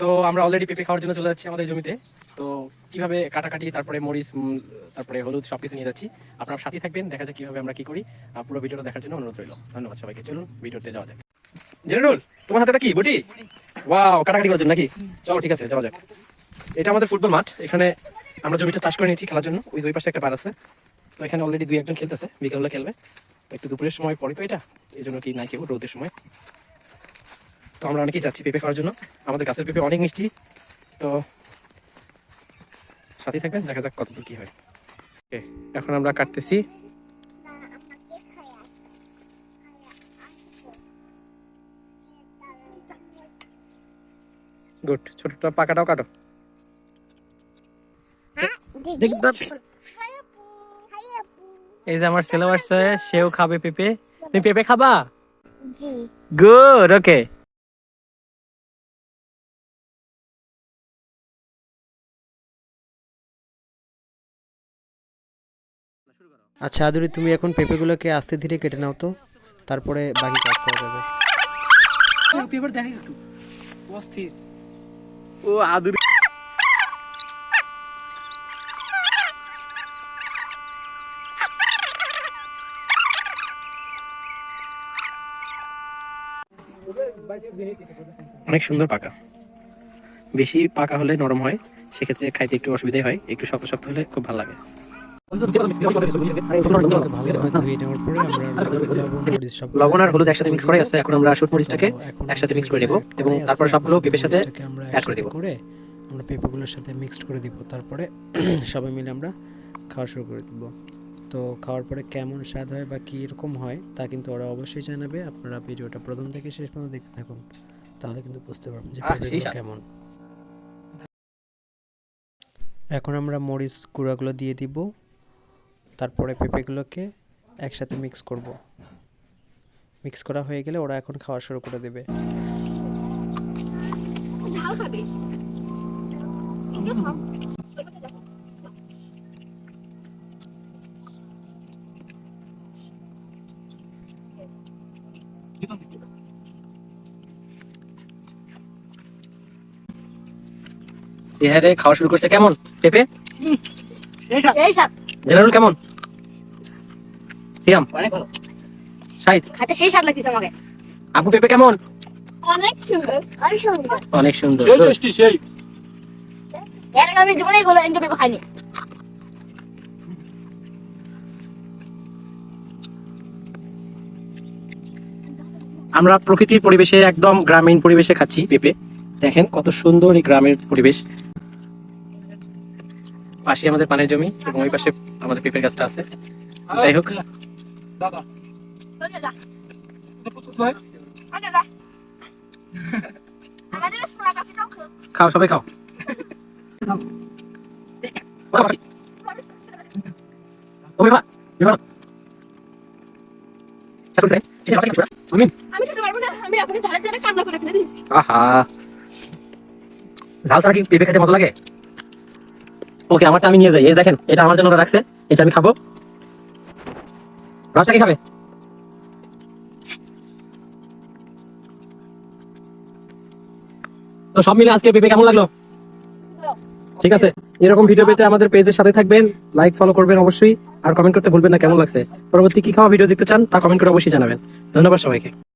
তো আমরা অলরেডি পেঁপে খাওয়ার জন্য চলে যাচ্ছি আমাদের জমিতে। তো কীভাবে কাটাকাটি, তারপরে মরিচ তারপরে হলুদ সবকিছু নিয়ে যাচ্ছি। আপনার সাথে থাকবেন, দেখা যাক কীভাবে আমরা কি করি। পুরো ভিডিওটা দেখার জন্য অনুরোধ রইল। ধন্যবাদ সবাইকে। চলুন ভিডিওতে যাওয়া যাক। জেনুল তোমার হাতে কি? বটি? ওয়াও কাটাকাটি করার জন্য নাকি? চলো, ঠিক আছে, যাওয়া যাক। এটা আমাদের ফুটবল মাঠ। এখানে আমরা জমিটা চাষ করে নিয়েছি খেলার জন্য। ওই ওই পাশে একটা বার আছে। তো এখানে অলরেডি দুই একজন খেলতেছে বিকেলবেলা খেলবে। তো একটু দুপুরের সময় পরে তো এটা। এই জন্য কি নাই কেউ রোদের সময়। তো আমরা অনেকেই যাচ্ছি পেঁপে খাওয়ার জন্য। আমাদের গাছের পেঁপে অনেক মিষ্টি। তো সাথেই থাকবেন দেখা যাক কতদূর কি হয়। Okay, এখন আমরা কাটতেছি। গুড ছোটটা পাকাটাও কাটো। এই যে আমার ছেলে আসছে সেও খাবে পেঁপে। তুমি পেঁপে খাবা? জি। গুড ওকে আচ্ছা আদুরি তুমি এখন পেঁপেগুলোকে আস্তে ধীরে কেটে নাও তো। তারপরে বাকি কাজ করা যাবে। পেপার দেখাই একটু। অস্থির। ও আদুর। অনেক সুন্দর পাকা। বেশি পাকা হলে নরম হয়, সেক্ষেত্রে খাইতে একটু অসুবিধাই হয়, একটু শক্ত শক্ত হলে খুব ভালো লাগে। লবণ আর হলুদ একসাথে মিক্স করে আছে, এখন আমরা শুট মরিচটাকে একসাথে মিক্স করে নেব এবং তারপর সবগুলো পেঁপের সাথে অ্যাড করে আমরা পেঁপেগুলোর সাথে মিক্সড করে দিব, তারপরে সবাই মিলে আমরা খাওয়া শুরু করে দিব। তো খাওয়ার পরে কেমন স্বাদ হয় বা কী রকম হয় তা কিন্তু ওরা অবশ্যই জানাবে। আপনারা ভিডিওটা প্রথম থেকে শেষ পর্যন্ত দেখতে থাকুন তাহলে কিন্তু বুঝতে পারবেন যে। কেমন। এখন আমরা মরিচ গুঁড়াগুলো দিয়ে দিব তারপরে পেঁপেগুলোকে একসাথে মিক্স করব। মিক্স করা হয়ে গেলে ওরা এখন খাওয়া শুরু করে দেবে। ঝাল খাবে। চেহারে খাওয়া শুরু করছে কেমন? পেঁপে? সেই জেলারুল কেমন? সিয়াম? সাইদ খাতে সেই স্বাদ লাগতেছে আমাকে। আপু পেঁপে কেমন? অনেক সুন্দর অনেক সুন্দর। অনেক সুন্দর। এর আগে আমি জীবনে এনজয় পেপার খাইনি। আমরা প্রকৃতির পরিবেশে একদম গ্রামীণ পরিবেশে খাচ্ছি পেঁপে। দেখেন কত সুন্দর এই গ্রামের পরিবেশ। পাশে আমাদের পানের জমি এবং ওই পাশে আমাদের পেঁপের গাছটা আছে। যাই হোক। খাও সবাই খাও। ও বিভা বিভা আমি? খেতে পারব না। আমি এখন ঝাড়ে ঝাড়ে কান্না করে ফেলে দিয়েছি। আহা। ঝাল ছাড়া কি পেঁপে খেতে মজা লাগে? ওকে আমারটা আমি নিয়ে যাই। এই দেখেন এটা আমার জন্য রাখছে। এটা আমি খাব। রসটা কি খাবে? তো সব মিলে আজকে পেঁপে কেমন লাগল? ঠিক আছে। এরকম ভিডিও পেতে আমাদের পেজের সাথে থাকবেন লাইক ফলো করবেন অবশ্যই, আর কমেন্ট করতে ভুলবেন না কেমন লাগছে। পরবর্তী কি খাওয়া ভিডিও দেখতে চান তা কমেন্ট করে অবশ্যই জানাবেন। ধন্যবাদ সবাইকে।